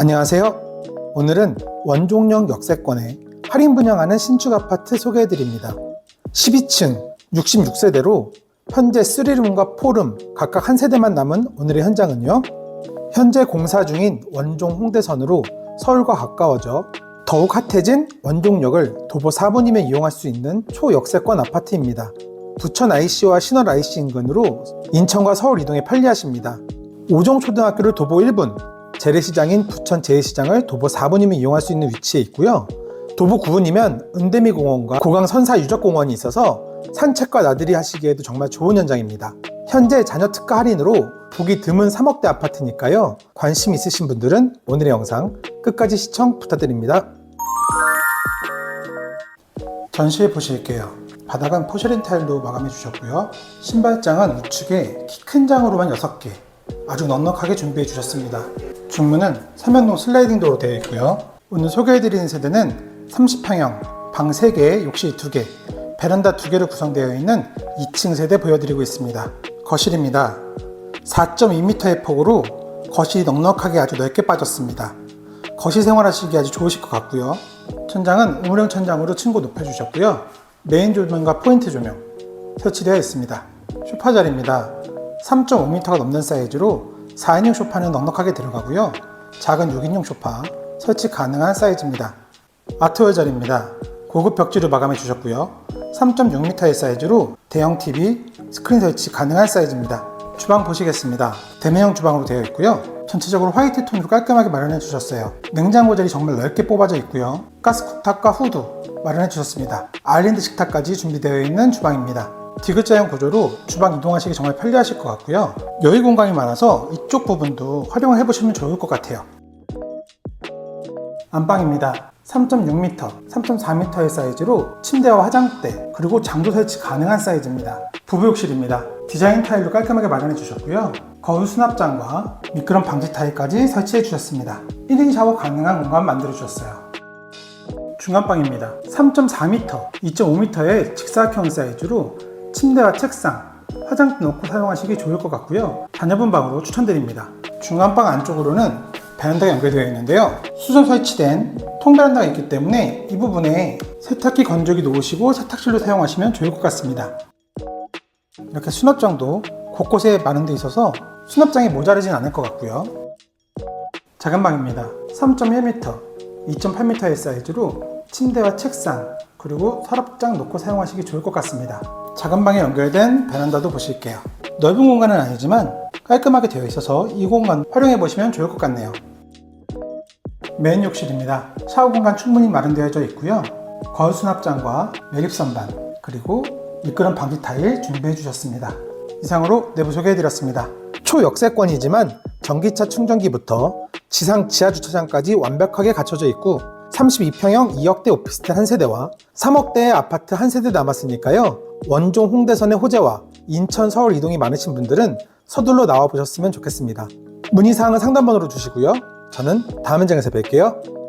안녕하세요. 오늘은 원종역 역세권에 할인 분양하는 신축 아파트 소개해 드립니다. 12층 66세대로 현재 3룸과 4룸 각각 한 세대만 남은 오늘의 현장은요. 현재 공사 중인 원종 홍대선으로 서울과 가까워져 더욱 핫해진 원종역을 도보 4분이면 이용할 수 있는 초역세권 아파트입니다. 부천 IC와 신월 IC 인근으로 인천과 서울 이동에 편리하십니다. 오종초등학교를 도보 1분, 재래시장인 부천 재래시장을 도보 4분이면 이용할 수 있는 위치에 있고요. 도보 9분이면 은대미 공원과 고강 선사 유적공원이 있어서 산책과 나들이 하시기에도 정말 좋은 현장입니다. 현재 자녀 특가 할인으로 보기 드문 3억대 아파트니까요. 관심 있으신 분들은 오늘의 영상 끝까지 시청 부탁드립니다. 전시해 보실게요. 바닥은 포셔린 타일로 마감해 주셨고요. 신발장은 우측에 키 큰 장으로만 6개, 아주 넉넉하게 준비해 주셨습니다. 중문은 삼연동 슬라이딩 도로 되어 있고요. 오늘 소개해 드리는 세대는 30평형, 방 3개, 욕실 2개, 베란다 2개로 구성되어 있는 2층 세대 보여드리고 있습니다. 거실입니다. 4.2m의 폭으로 거실이 넉넉하게 아주 넓게 빠졌습니다. 거실 생활하시기 아주 좋으실 것 같고요. 천장은 우물형 천장으로 층고 높여주셨고요. 메인 조명과 포인트 조명 설치되어 있습니다. 소파 자리입니다. 3.5m가 넘는 사이즈로 4인용 소파는 넉넉하게 들어가고요. 작은 6인용 소파 설치 가능한 사이즈입니다. 아트월 자리입니다. 고급 벽지로 마감해 주셨고요. 3.6m의 사이즈로 대형 TV 스크린 설치 가능한 사이즈입니다. 주방 보시겠습니다. 대면형 주방으로 되어 있고요. 전체적으로 화이트 톤으로 깔끔하게 마련해 주셨어요. 냉장고 자리 정말 넓게 뽑아져 있고요. 가스 쿡탑과 후드 마련해 주셨습니다. 아일랜드 식탁까지 준비되어 있는 주방입니다. 디귿자형 구조로 주방 이동하시기 정말 편리하실 것 같고요. 여유 공간이 많아서 이쪽 부분도 활용을 해보시면 좋을 것 같아요. 안방입니다. 3.6m, 3.4m의 사이즈로 침대와 화장대, 그리고 장도 설치 가능한 사이즈입니다. 부부욕실입니다. 디자인 타일로 깔끔하게 마련해 주셨고요. 거울 수납장과 미끄럼 방지 타일까지 설치해 주셨습니다. 1인 샤워 가능한 공간 만들어 주셨어요. 중간방입니다. 3.4m, 2.5m의 직사각형 사이즈로 침대와 책상, 화장대 놓고 사용하시기 좋을 것 같고요. 자녀분 방으로 추천드립니다. 중간방 안쪽으로는 베란다가 연결되어 있는데요. 수전 설치된 통베란다가 있기 때문에 이 부분에 세탁기 건조기 놓으시고 세탁실로 사용하시면 좋을 것 같습니다. 이렇게 수납장도 곳곳에 마련되어 있어서 수납장이 모자르진 않을 것 같고요. 작은 방입니다. 3.1m, 2.8m의 사이즈로 침대와 책상, 그리고 서랍장 놓고 사용하시기 좋을 것 같습니다. 작은 방에 연결된 베란다도 보실게요. 넓은 공간은 아니지만 깔끔하게 되어 있어서 이 공간 활용해 보시면 좋을 것 같네요. 메인 욕실입니다. 샤워 공간 충분히 마련되어져 있고요. 거울 수납장과 매립 선반, 그리고 미끄럼 방지 타일 준비해 주셨습니다. 이상으로 내부 소개해 드렸습니다. 초역세권이지만 전기차 충전기부터 지상 지하 주차장까지 완벽하게 갖춰져 있고 32평형 2억대 오피스텔 한 세대와 3억대의 아파트 한 세대 남았으니까요. 원종 홍대선의 호재와 인천 서울 이동이 많으신 분들은 서둘러 나와 보셨으면 좋겠습니다. 문의사항은 상담번호로 주시고요. 저는 다음 현장에서 뵐게요.